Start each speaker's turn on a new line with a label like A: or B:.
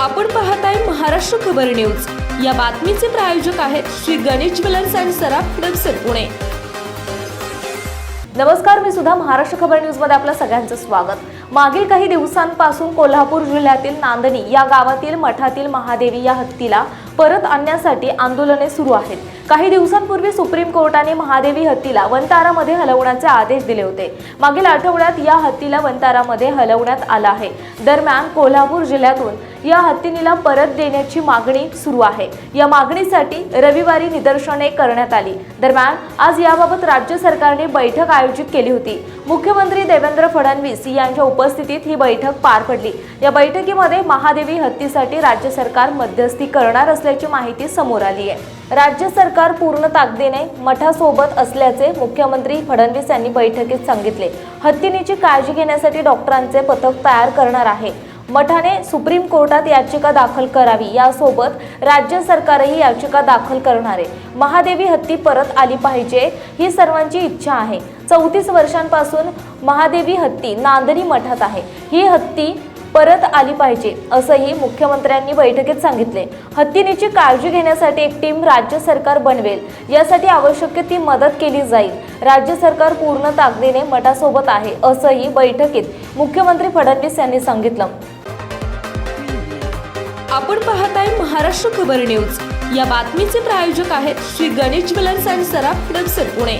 A: आपण पाहताय महाराष्ट्र खबर न्यूज. या बातमीचे प्रायोजक आहेत श्री गणेश ज्वेलर्स अँड सराफ हडपसर पुणे.
B: नमस्कार मी सुद्धा महाराष्ट्र खबर न्यूजमध्ये आपलं सगळ्यांचं स्वागत. मागील काही दिवसांपासून कोल्हापूर जिल्ह्यातील नांदणी या गावातील मठातील महादेवी या हत्तीला परत आणण्यासाठी आंदोलने सुरू आहेत. काही दिवसांपूर्वी सुप्रीम कोर्टाने महादेवी हत्तीला वनतारामध्ये हलवण्याचे आदेश दिले होते. मागील आठवड्यात या हत्तीला वनतारामध्ये हलवण्यात आला आहे. दरम्यान कोल्हापूर जिल्ह्यातून या हत्तीनीला परत देण्याची मागणी सुरू आहे. या मागणीसाठी रविवारी निदर्शने करण्यात आली. दरम्यान आज याबाबत राज्य सरकारने बैठक आयोजित केली होती. मुख्यमंत्री देवेंद्र फडणवीस यांच्या उपस्थितीत ही बैठक पार पडली. या बैठकीमध्ये महादेवी हत्तीसाठी राज्य सरकार मध्यस्थी करणार असल्याचे माहिती समोर आली आहे. राज्य सरकार पूर्ण ताकदीने मठासोबत असल्याचे मुख्यमंत्री फडणवीस यांनी बैठकीत सांगितले. हत्तीनीची काळजी घेण्यासाठी डॉक्टरांचे पथक तयार करणार आहे. मठाने सुप्रीम कोर्टात याचिका दाखल करावी. यासोबत राज्य सरकारही याचिका दाखल करणार आहे. महादेवी हत्ती परत आली पाहिजे ही सर्वांची इच्छा आहे. चौतीस वर्षांपासून महादेवी हत्ती नांदणी मठात आहे. ही हत्ती परत आली पाहिजे असंही मुख्यमंत्र्यांनी बैठकीत सांगितले. हत्तीनीची काळजी घेण्यासाठी एक टीम राज्य सरकार बनवेल यासाठी आवश्यक ती मदत केली जाईल. राज्य सरकार पूर्ण ताकदीने मठासोबत आहे असंही बैठकीत मुख्यमंत्री फडणवीस यांनी सांगितलं.
A: आपण पाहत आहे महाराष्ट्र खबर न्यूज. या बातमीचे प्रायोजक आहेत श्री गणेश ज्वेलर्स अँड सराफ हडपसर पुणे.